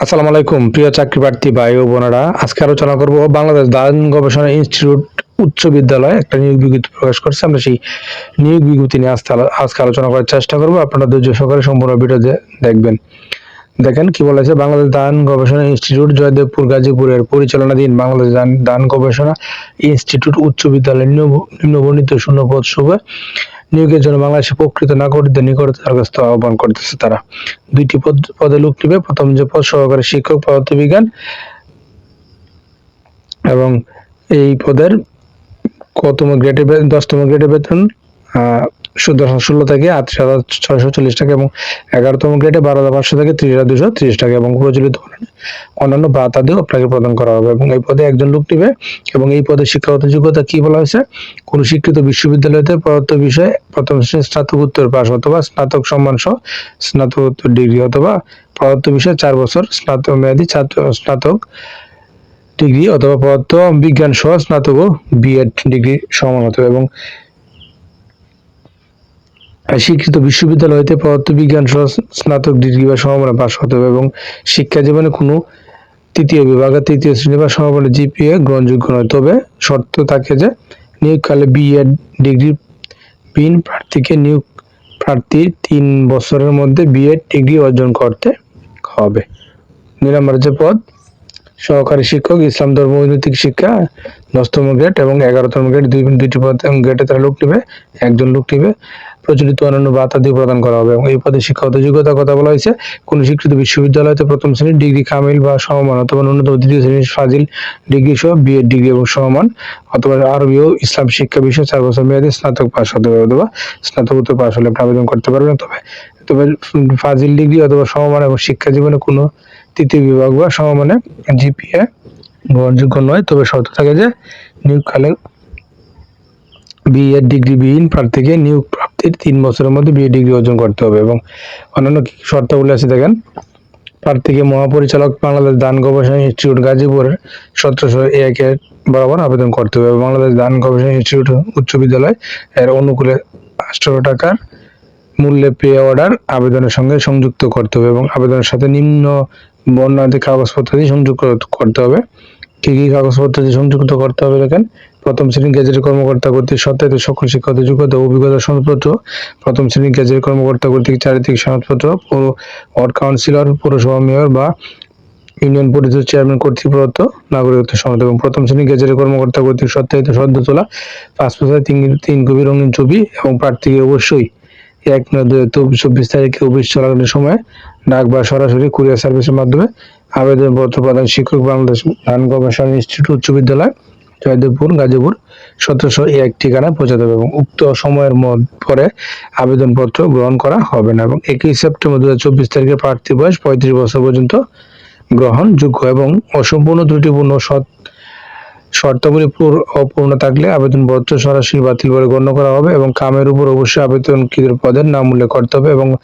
আসসালামু আলাইকুম, প্রিয় চাকরি প্রার্থী ভাই ও বোনেরা। আজকে আলোচনা করব বাংলাদেশ দান গবেষণা ইনস্টিটিউট উচ্চ বিদ্যালয় একটা নিয়োগ বিজ্ঞপ্তি প্রকাশ করছে। আমরা সেই নিয়োগ বিজ্ঞপ্তি নিয়ে আজকে আজকে আলোচনা করার চেষ্টা করব। আপনারা ধৈর্য সহকারে সম্পূর্ণ ভিডিও দেখবেন। দেখেন কি বলেছে বাংলাদেশ দান গবেষণা ইনস্টিটিউট জয়দেবপুর গাজীপুরের পরিচালনাধীন বাংলাদেশ দান গবেষণা ইনস্টিটিউট উচ্চ বিদ্যালয় নিম্ন- নিম্নবর্ণিত শূন্য পদ শুভে নিয়োগের জন্য বাংলাদেশের প্রকৃত নাগরিকদের নিকট দরখাস্ত আহ্বান করতেছে তারা। দুইটি পদ, পদে লোক নিবে। প্রথম যে পদ, সহকারী শিক্ষক, পদার্থবিজ্ঞান এবং এই পদের কতম গ্রেডে দশতম গ্রেডে বেতন আহ, ষোলো থেকে আটত্রিশ হাজার ছয়শো চল্লিশ টাকা এবং এগারোতম গ্রেডে বারো হাজার পাঁচশো থেকে ত্রিশ হাজার দুশো ত্রিশ টাকা এবং প্রচলিত অন্যান্য ভাতা দিয়েও আপনাকে প্রদান করা হবে এবং এই পদে একজন লোক নিবে এবং এই পদে শিক্ষাগত যোগ্যতা কি বলা হয়েছে? কোন শিক্ষিত বিশ্ববিদ্যালয়তে প্রদত্ত বিষয়ে প্রথম স্নাতকোত্তর পাস অথবা স্নাতক সম্মান সহ স্নাতকোত্তর ডিগ্রি অথবা প্রদত্ত বিষয়ে চার বছর স্নাতক মেয়াদী ছাত্র স্নাতক ডিগ্রি অথবা পদার্থ বিজ্ঞান সহ স্নাতক ও বিএড ডিগ্রি সমান হতে হবে এবং শিক্ষিত বিশ্ববিদ্যালয় হইতে পদার্থ বিজ্ঞান সহ স্নাতক ডিগ্রি বা সমমানে পাশ হতে হবে এবং শিক্ষা জীবনে কোনো তৃতীয় বিভাগে তৃতীয় শ্রেণি বা সমমানে জিপিএ গ্রহণযোগ্য নয়। তবে শর্ত থাকে যে নিয়োগকালে বিএড ডিগ্রি বিন প্রার্থীকে নিয়োগ প্রার্থী তিন বছরের মধ্যে বিএড ডিগ্রি অর্জন করতে হবে। দুই যে পদ সহকারী শিক্ষক, ইসলাম ধর্ম ঐনৈতিক শিক্ষা, দশতম গ্রেড এবং এগারোতম গ্রেড দুই দুইটি পদ গ্রেডে তারা লোক নেবে, একজন লোক নেবে। প্রচলিত অন্যান্য ভাতা দিয়ে প্রদান করা হবে এবং এই পদে শিক্ষাগত যোগ্যতার কথা বলা হয়েছে। কোন স্বীকৃত বিশ্ববিদ্যালয়তে প্রথম শ্রেণির ডিগ্রি কামিল বা সমমান অথবা ন্যূনতম দ্বিতীয় শ্রেণির ফাজিল ডিগ্রি সহ বিএড ডিগ্রি এবং সমমান অথবা আরবি ও ইসলাম শিক্ষা বিষয়ে চার বছর মেয়াদী স্নাতক পাশ হতে হবে অথবা স্নাতকোত্তর পাশ হলে আপনি আবেদন করতে পারবেন। তবে তবে ফাজিল ডিগ্রি অথবা সমমান এবং শিক্ষা জীবনে কোনো তৃতীয় বিভাগ বা সমমানে জিপিএ গ্রহণযোগ্য নয়। তবে শর্ত থাকে যে নিয়োগকালে বিএড ডিগ্রি বিহীন প্রার্থীকে নিয়োগ প্রাপ্তির তিন বছরের মধ্যে বিএড ডিগ্রি অর্জন করতে হবে এবং অন্যান্য শর্তাবলী আছে দেখেন? প্রার্থীকে মহাপরিচালক বাংলাদেশ দান গবেষণা ইনস্টিটিউট গাজীপুরের সতেরোশো একের বরাবর আবেদন করতে হবে বাংলাদেশ দান গবেষণা ইনস্টিটিউট উচ্চ বিদ্যালয় এর অনুকূলে আঠারো টাকার মূল্যে পে অর্ডার, আবেদনের সঙ্গে সংযুক্ত করতে হবে এবং আবেদনের সাথে নিম্ন বর্ণাদি কাগজপত্র দিয়ে সংযুক্ত করতে হবে। কি কি কাগজপত্র দিয়ে সংযুক্ত করতে হবে দেখেন? প্রথম শ্রেণির গেজেটের কর্মকর্তা কর্তৃক সত্যায়িত সকল শিক্ষাগত যোগ্যতা অভিজ্ঞতা সনদপত্র, প্রথম শ্রেণির গেজেটের কর্মকর্তা কর্তৃক চারিত্রিক সনদপত্র পৌর ওয়ার্ড কাউন্সিলর, পৌরসভা মেয়র বা ইউনিয়ন পরিষদ চেয়ারম্যান কর্তৃক প্রদত্ত নাগরিকত্ব সনদ এবং প্রথম শ্রেণির গেজেটের কর্মকর্তা কর্তৃক সত্যায়িত সদ্য তোলা পাসপোর্টের তিন তিন কপি রঙিন ছবি এবং প্রার্থীকে অবশ্যই এক চব্বিশ তারিখে অফিস চলাকালীন সময় ডাক বা সরাসরি কুরিয়ার সার্ভিসের মাধ্যমে আবেদনপত্র প্রদান শিক্ষক বাংলাদেশ ধান গবেষণা ইনস্টিটিউট উচ্চ বিদ্যালয়, জয়দেবপুর, গাজীপুর, সতেরোশো এক ঠিকানায় পৌঁছাতে হবে এবং উক্ত সময়ের পরে আবেদনপত্র গ্রহণ করা হবে না এবং একই সেপ্টেম্বর দু হাজার চব্বিশ তারিখে প্রার্থী বয়স পঁয়ত্রিশ বছর পর্যন্ত গ্রহণযোগ্য এবং অসম্পূর্ণ ত্রুটিপূর্ণ সৎ শর্তাবলী পূর- অপূর্ণ থাকলে আবেদনপত্র সরাসরি বাতিল বলে গণ্য করা হবে এবং কামের উপর অবশ্যই আবেদনকৃতের পদের নাম উল্লেখ করতে হবে এবং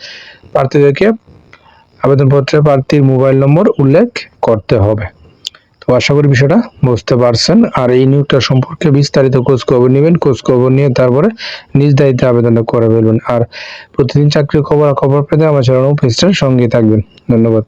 প্রার্থীদেরকে আবেদনপত্রে প্রার্থীর মোবাইল নম্বর উল্লেখ করতে হবে। তো আশা করি বিষয়টা বুঝতে পারছেন। আর এই নিয়োগটা সম্পর্কে বিস্তারিত খোঁজ খবর নেবেন খোঁজ খবর নিয়ে তারপরে নিজ দায়িত্বে আবেদনটা করে ফেলবেন। আর প্রতিদিন চাকরির খবর খবর পেতে আমার চ্যানেল পেজটার সঙ্গে থাকবেন। ধন্যবাদ।